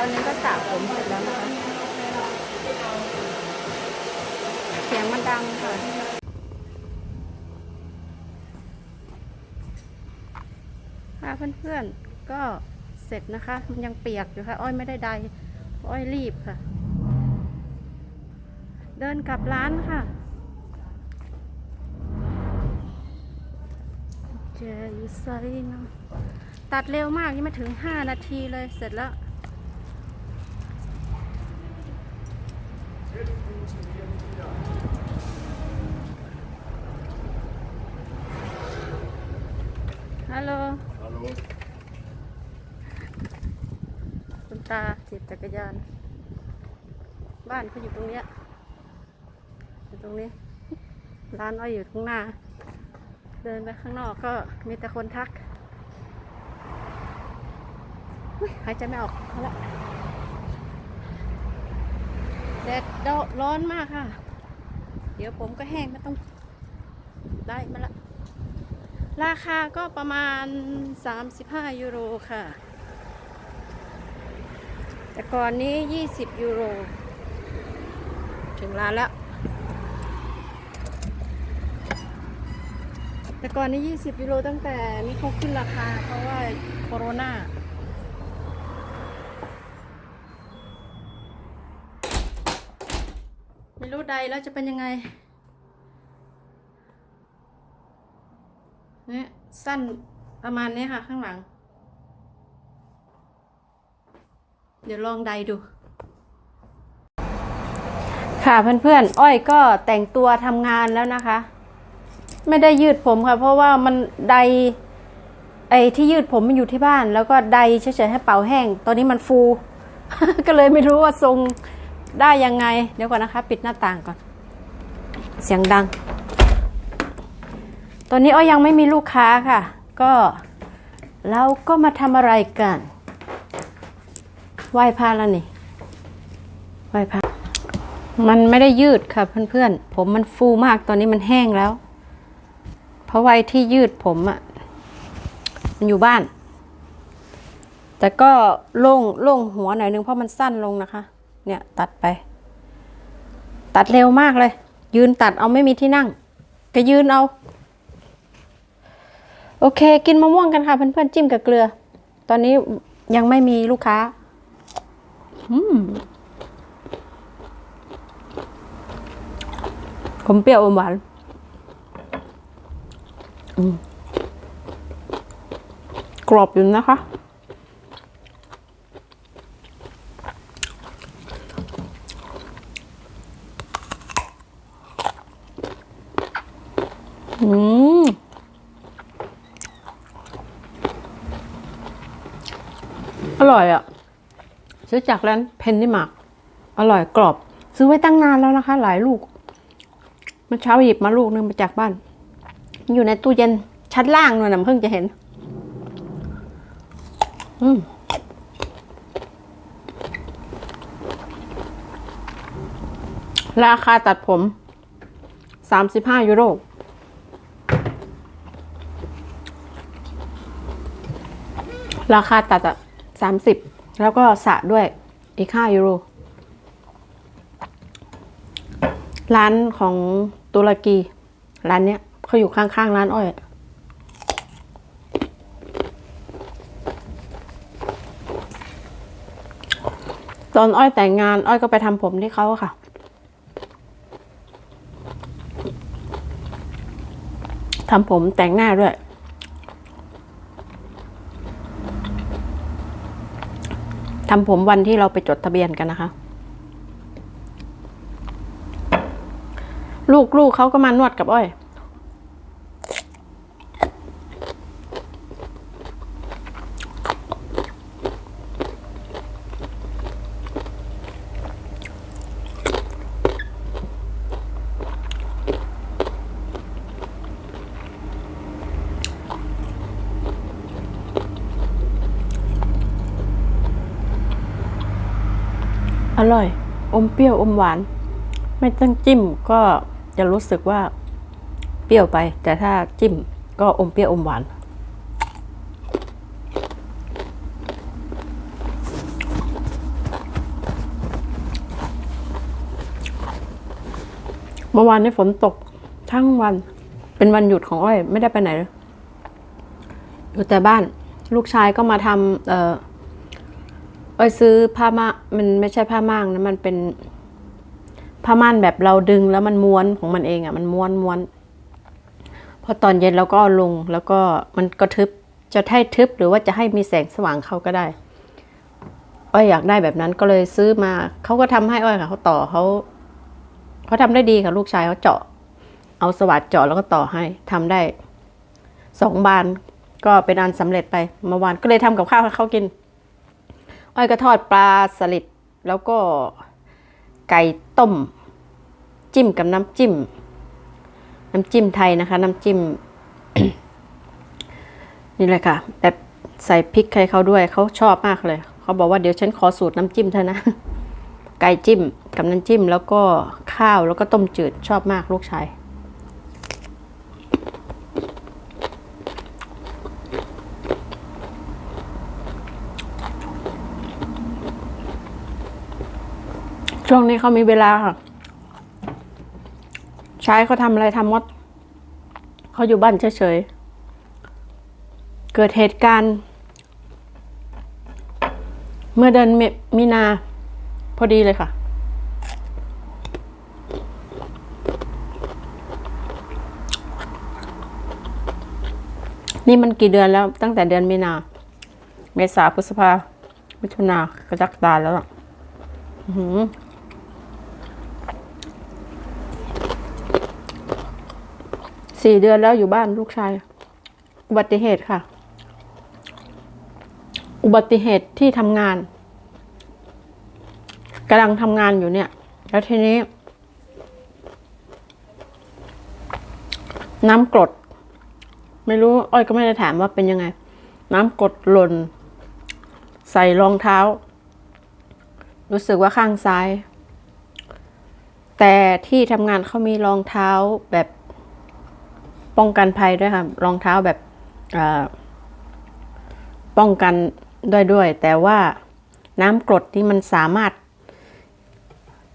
อนนี้ก็สระผมเสร็จแล้วนะคะ เสียงมันดังค่ะ ค่ะเพื่อนๆ ก็เสร็จนะคะ มันยังเปียกอยู่ค่ะ อ้อยไม่ได้ใด อ้อยรีบค่ะ เดินกลับร้านค่ะเจอยู่ไซเนาะตัดเร็วมากยังไม่ถึง 5 นาทีเลยเสร็จแล้ว ฮัลโหล Hallo. คุณตาถีบจักรยาน บ้านเขาอยู่ตรงเนี้ยอยู่ตรงนี้ ร้านอ้อยอยู่ข้างหน้า เดินไปข้างนอกก็มีแต่คนทักอุ๊ยหายใจไม่ออกเขาละ แดดร้อนมากค่ะ เดี๋ยวผมก็แห้งไม่ต้องได้มาละ ราคาก็ประมาณ 35 ยูโรค่ะ แต่ก่อนนี้ 20 ยูโร ถึงร้านแล้ว แต่ก่อนนี้ 20 ยูโรตั้งแต่นี้เขาขึ้นราคาเพราะว่าโคโรนา ไม่รู้ใดแล้วจะเป็นยังไงเนี่ยสั้นประมาณนี้ค่ะข้างหลัง เดี๋ยวลองใดดู ค่ะเพื่อนๆ อ้อยก็แต่งตัวทำงานแล้วนะคะ ไม่ได้ยืดผมค่ะ เพราะว่ามันใดไอ้ที่ยืดผมมันอยู่ที่บ้าน แล้วก็ใดเฉยๆให้เป่าแห้ง ตอนนี้มันฟู ก็เลยไม่รู้ว่าทรง ได้ยังไง เดี๋ยวก่อนนะคะ ปิดหน้าต่างก่อน เสียงดัง ตอนนี้อ้อยยังไม่มีลูกค้าค่ะ ก็เราก็มาทำอะไรกันไหว้พระแล้วนี่ไหว้พระมันไม่ได้ยืดค่ะเพื่อนๆ ผมมันฟูมากตอนนี้มันแห้งแล้ว เพราะไว้ที่ยืดผมอะ่ะมันอยู่บ้าน แต่ก็โล่งโล่งหัวหน่อยนึงเพราะมันสั้นลงนะคะ เนี่ยตัดไป ตัดเร็วมากเลย ยืนตัดเอาไม่มีที่นั่ง ก็ยืนเอา โอเค กินมะม่วงกันค่ะเพื่อนๆจิ้มกับเกลือ ตอนนี้ยังไม่มีลูกค้าอืมขมเปรี้ยวอมหวานกรอบอยู่นะคะ อืมอร่อยอะ่ะ ซื้อจากร้านเพนนี่มาร์กอร่อยกรอบ ซื้อไว้ตั้งนานแล้วนะคะ หลายลูกเมื่อเช้าหยิบมาลูกนึงมาจากบ้าน อยู่ในตู้เย็นชั้นล่างนู่นนะเพิ่งจะเห็น อืมราคาตัดผมสามสิบห้ายูโร ราคาตัดอะสามสิบแล้วก็สระด้วยอีกห้ายูโร ร้านของตุรกี ร้านเนี้ยเขาอยู่ข้างๆ ร้านอ้อย ตอนอ้อยแต่งงาน อ้อยก็ไปทำผมที่เขาค่ะ ทำผมแต่งหน้าด้วย ทำผมวันที่เราไปจดทะเบียนกันนะคะ ลูกลูกเขาก็มานวดกับอ้อย อร่อย อมเปรี้ยวอมหวาน ไม่ต้องจิ้มก็จะรู้สึกว่าเปรี้ยวไป แต่ถ้าจิ้มก็อมเปรี้ยวอมหวาน เมื่อวานนี้ฝนตกทั้งวัน เป็นวันหยุดของอ้อย ไม่ได้ไปไหนเลยอยู่แต่บ้านลูกชายก็มาทำเออ อ้อยซื้อผ้ามามันไม่ใช่ผ้าม่างนะมันเป็นผ้าม่านแบบเราดึงแล้วมันม้วนของมันเองอะ่ะ มันม้วนม้วนพอตอนเย็นเราก็เอาลงแล้วก็มันก็ทึบจะให้ทึบหรือว่าจะให้มีแสงสว่างเข้าก็ได้ อ้อยอยากได้แบบนั้นก็เลยซื้อมาเขาก็ทำให้อ้อยค่ะเขาต่อเขาเขาทำได้ดีค่ะลูกชายเขาเจาะ เอาสว่านเจาะแล้วก็ต่อให้ทำได้สองบานก็เป็นอันสำเร็จไปเมื่อวานก็เลยทำกับข้าวให้เขากิน อ้อยก็ทอดปลาสลิดแล้วก็ไก่ต้ม จิ้มกับน้ำจิ้ม น้ำจิ้มไทยนะคะ น้ำจิ้ม นี่เลยค่ะ แบบใส่พริกให้เขาด้วยเขาชอบมากเลย เขาบอกว่าเดี๋ยวฉันขอสูตรน้ำจิ้มเธอนะ ไก่จิ้มกับน้ำจิ้มแล้วก็ข้าวแล้วก็ต้มจืดชอบมากลูกชาย ช่วงนี้เขามีเวลาค่ะ ใช้เขาทำอะไรทำมดเขาอยู่บ้านเฉยๆ เกิดเหตุการณ์ เมื่อเดือนเมมีนา พอดีเลยค่ะ นี่มันกี่เดือนแล้ว ตั้งแต่เดือนมีนา เมษาพฤษภามิถุนากระจักดาแล้วอะ อื้อหือ สี่เดือนแล้วอยู่บ้านลูกชาย อุบัติเหตุค่ะ อุบัติเหตุที่ทำงานกำลังทำงานอยู่เนี่ย แล้วทีนี้ น้ำกรด ไม่รู้ อ้อยก็ไม่ได้ถามว่าเป็นยังไง น้ำกรดหล่น ใส่รองเท้า รู้สึกว่าข้างซ้าย แต่ที่ทำงานเขามีรองเท้าแบบ ป้องกันภัยด้วยค่ะรองเท้าแบบป้องกันด้วยด้วย แต่ว่าน้ำกรดนี่มันสามารถ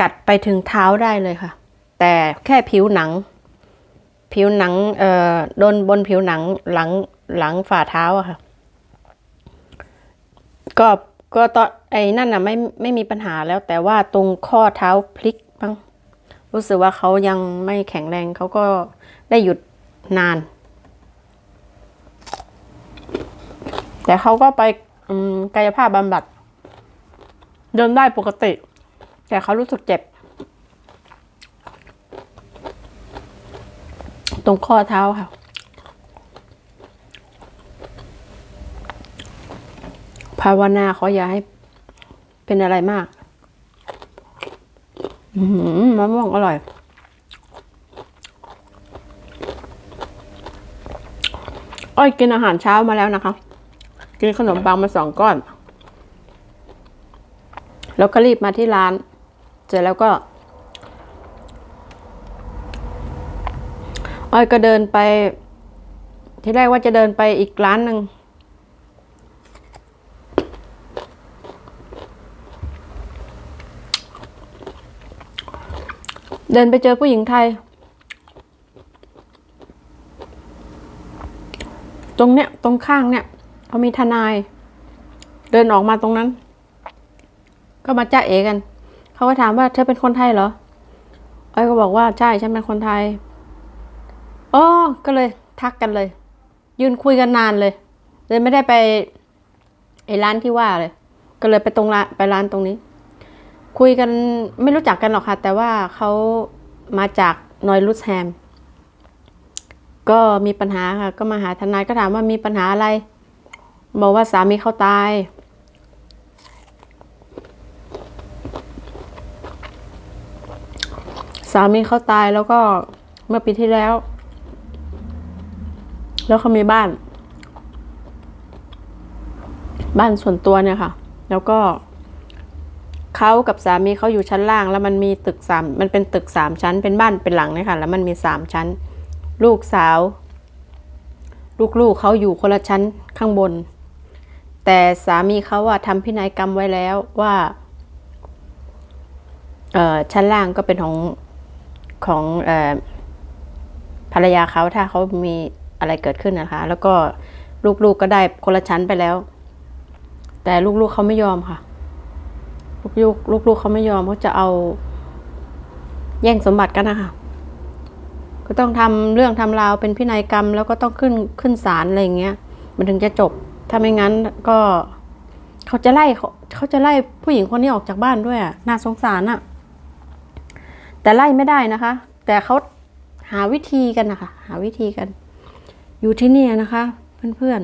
กัดไปถึงเท้าได้เลยค่ะ แต่แค่ผิวหนัง ผิวหนังเอ่อโดนบนผิวหนังหลังหลังฝ่าเท้าอะค่ะ ก็ก็ตอนไอ้นั่นน่ะไม่ไม่มีปัญหาแล้ว แต่ว่าตรงข้อเท้าพลิกบ้างรู้สึกว่าเขายังไม่แข็งแรงเขาก็ได้หยุด นาน แต่เขาก็ไปกายภาพบำบัด เดินได้ปกติ แต่เขารู้สึกเจ็บ ตรงข้อเท้าค่ะภาวนาขออย่าให้เป็นอะไรมากมะม่วงอร่อย อ้อยกินอาหารเช้ามาแล้วนะคะ กินขนมปังมาสองก้อน แล้วก็รีบมาที่ร้าน เสร็จแล้วก็ อ้อยก็เดินไป ที่แรกว่าจะเดินไปอีกร้านหนึ่งเดินไปเจอผู้หญิงไทย รงเนี้ยตรงข้างเนี่ยเขามีทนาย เดินออกมาตรงนั้น ก็มาจ้าเอกันเขาก็ถามว่าเธอเป็นคนไทยเหรออ้อยก็บอกว่าใช่ฉันเป็นคนไทยอ๋อก็เลยทักกันเลย ยืนคุยกันนานเลย เลยไม่ได้ไปไอ้ร้านที่ว่าเลย ก็เลยไปตรงร้านไปร้านตรงนี้ คุยกันไม่รู้จักกันหรอกค่ะ แต่ว่าเขามาจากนอยลูสแฮม ก็มีปัญหาค่ะ ก็มาหาทนายก็ถามว่ามีปัญหาอะไร บอกว่าสามีเขาตาย สามีเขาตายแล้วก็เมื่อปีที่แล้ว แล้วเขามีบ้าน บ้านส่วนตัวเนี่ยค่ะ แล้วก็เขากับสามีเขาอยู่ชั้นล่าง แล้วมันมีตึกสามมันเป็นตึกสามชั้น เป็นบ้านเป็นหลังเนี่ยค่ะ แล้วมันมีสามชั้น ลูกสาว ลูกๆเขาอยู่คนละชั้นข้างบน แต่สามีเขาอะทำพินัยกรรมไว้แล้วว่าชั้นล่างก็เป็นของของเอ่อภรรยาเขาถ้าเขามีอะไรเกิดขึ้นนะคะ แล้วก็ลูกๆก็ได้คนละชั้นไปแล้ว แต่ลูกๆเขาไม่ยอมค่ะ ลูกๆลูกๆเขาไม่ยอมเขาจะเอาแย่งสมบัติกันนะคะ ก็ต้องทำเรื่องทำราวเป็นพินัยกรรม แล้วก็ต้องขึ้นขึ้นศาลอะไรอย่างเงี้ย มันถึงจะจบ ถ้าไม่งั้นก็เขาจะไล่เขาเขาจะไล่ผู้หญิงคนนี้ออกจากบ้านด้วยอะน่าสงสารอะแต่ไล่ไม่ได้นะคะ แต่เขาหาวิธีกันนะคะหาวิธีกัน อยู่ที่นี่นะคะ เพื่อน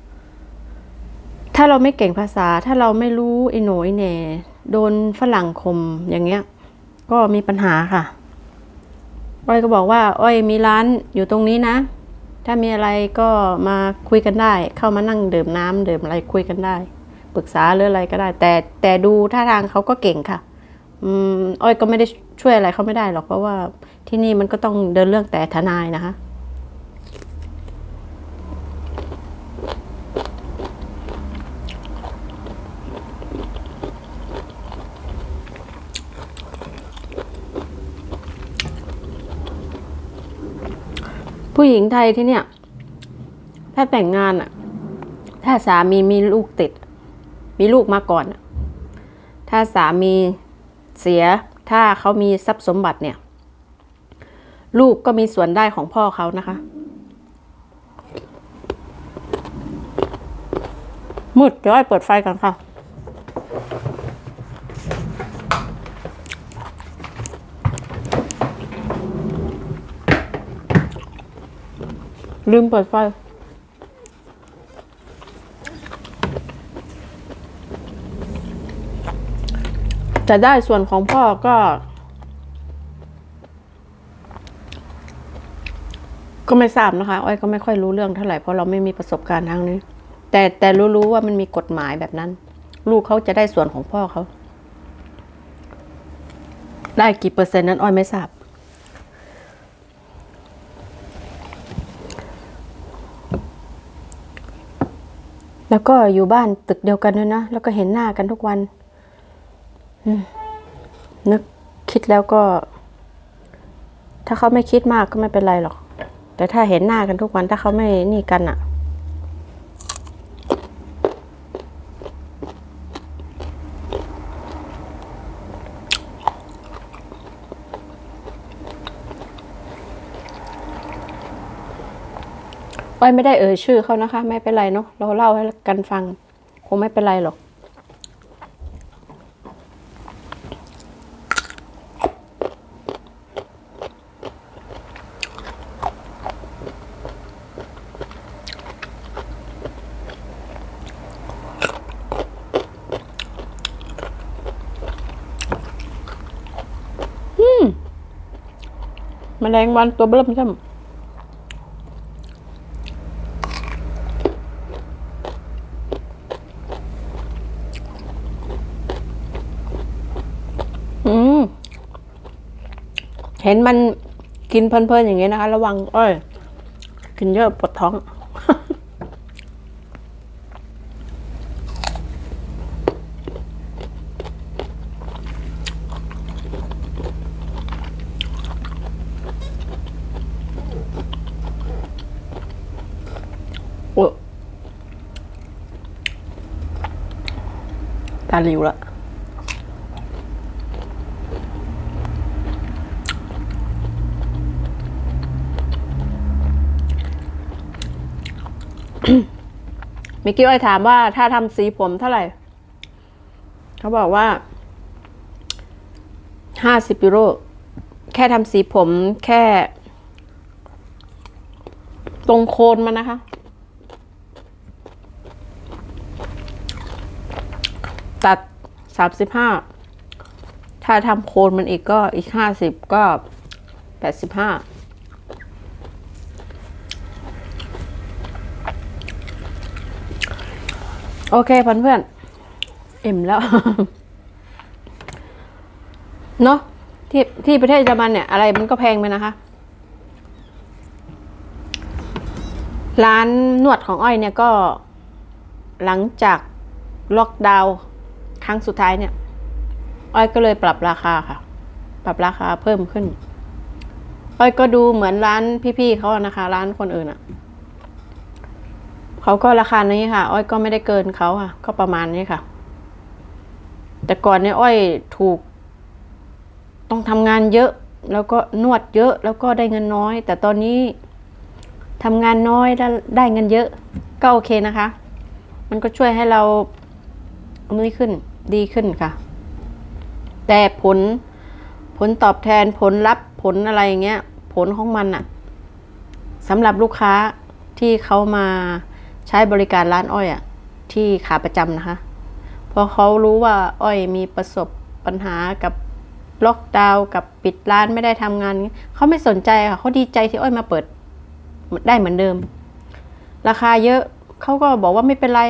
ๆ ถ้าเราไม่เก่งภาษา ถ้าเราไม่รู้อ้โนอ้แหน่โดนฝรั่งคมอย่างเงี้ย ก็มีปัญหาค่ะ อ้อยก็บอกว่า อ้อยมีร้านอยู่ตรงนี้นะ ถ้ามีอะไรก็มาคุยกันได้ เข้ามานั่งดื่มน้ำดื่มอะไรคุยกันได้ ปรึกษาหรืออะไรก็ได้ แต่แต่ดูท่าทางเขาก็เก่งค่ะ อืมอ้อยก็ไม่ได้ช่วยอะไรเขาไม่ได้หรอกเพราะว่าที่นี่มันก็ต้องเดินเรื่องแต่ทนายนะคะ หญิงไทยที่เนี่ย ถ้าแต่งงานอะถ้าสามีมีลูกติด มีลูกมาก่อนอะถ้าสามีเสีย ถ้าเขามีทรัพย์สมบัติเนี่ย ลูกก็มีส่วนได้ของพ่อเขานะคะ มืดเดี๋ยวอ้เปิดไฟก่อนค่ะ ลืมเปิดไฟ จะได้ส่วนของพ่อก็ ก็ไม่ทราบนะคะอ้อยก็ไม่ค่อยรู้เรื่องเท่าไหร่เพราะเราไม่มีประสบการณ์ทางนี้ แต่แต่รู้ๆว่ามันมีกฎหมายแบบนั้น ลูกเขาจะได้ส่วนของพ่อเขา ได้กี่เปอร์เซ็นต์นั้นอ้อยไม่ทราบ แล้วก็อยู่บ้านตึกเดียวกันด้วยนะ แล้วก็เห็นหน้ากันทุกวันนึกคิดแล้วก็ ถ้าเขาไม่คิดมากก็ไม่เป็นไรหรอก แต่ถ้าเห็นหน้ากันทุกวัน ถ้าเขาไม่นี่กันอะ อ้อยไม่ได้เอ่ยชื่อเขานะคะ ไม่เป็นไรเนาะเราเล่าให้กันฟัง คงไม่เป็นไรหรอกแมลงวันตัวเบิ่มใช่ไหมอืม เห็นมันกินเพลินๆอย่างเงี้ยนะคะ ระวังอ้อยกินเยอะปวดท้อง โอ้ตาหลิวละ มิกกี้อ้อยถามว่าถ้าทำสีผมเท่าไหร่ เขาบอกว่าห้าสิบยูโร แค่ทำสีผมแค่ ตรงโคนมันนะคะ ตัดสามสิบห้าถ้าทำโคนมันอีกก็อีกห้าสิบก็แปดสิบห้า โอเคเพื่อนๆอิ่มแล้ว เนาะที่ที่ประเทศเยอรมันเนี่ย อะไรมันก็แพงไปนะคะ ร้านนวดของอ้อยเนี่ยก็หลังจากล็อกดาวน์ครั้งสุดท้ายเนี่ย อ้อยก็เลยปรับราคาค่ะ ปรับราคาเพิ่มขึ้น อ้อยก็ดูเหมือนร้านพี่ๆเขาอะนะคะ ร้านคนอื่นอะ เขาก็ราคานี้ค่ะ อ้อยก็ไม่ได้เกินเขาค่ะ ก็ประมาณนี้ค่ะ แต่ก่อนเนี่ยอ้อยถูก ต้องทำงานเยอะ แล้วก็นวดเยอะ แล้วก็ได้เงินน้อย แต่ตอนนี้ทำงานน้อยได้ได้เงินเยอะ ก็โอเคนะคะ มันก็ช่วยให้เรานี่ขึ้นดีขึ้นค่ะ แต่ผลผลตอบแทนผลลัพธ์ผลอะไรอย่างเงี้ย ผลของมันอะสำหรับลูกค้าที่เขามา ใช้บริการร้านอ้อยอะที่ขาประจำนะคะ พอเขารู้ว่าอ้อยมีประสบปัญหากับล็อกดาวน์กับปิดร้านไม่ได้ทำงาน เขาไม่สนใจค่ะเขาดีใจที่อ้อยมาเปิดได้เหมือนเดิม ราคาเยอะเขาก็บอกว่าไม่เป็นไร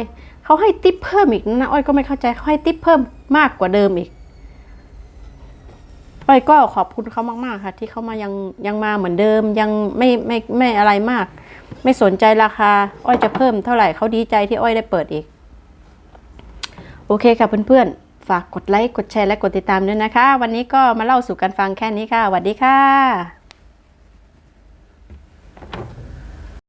เขาให้ติปเพิ่มอีกนะอ้อยก็ไม่เข้าใจเขาให้ติปเพิ่มมากกว่าเดิมอีกอ้อยก็ขอบคุณเขามากๆค่ะ ที่เขามายังยังมาเหมือนเดิมยังไม่ไม่ไม่อะไรมาก ไม่สนใจราคา อ้อยจะเพิ่มเท่าไหร่เขาดีใจที่อ้อยได้เปิดอีก โอเคค่ะเพื่อนๆ ฝากกดไลค์กดแชร์และกดติดตามด้วยนะคะ วันนี้ก็มาเล่าสู่กันฟังแค่นี้ค่ะสวัสดีค่ะ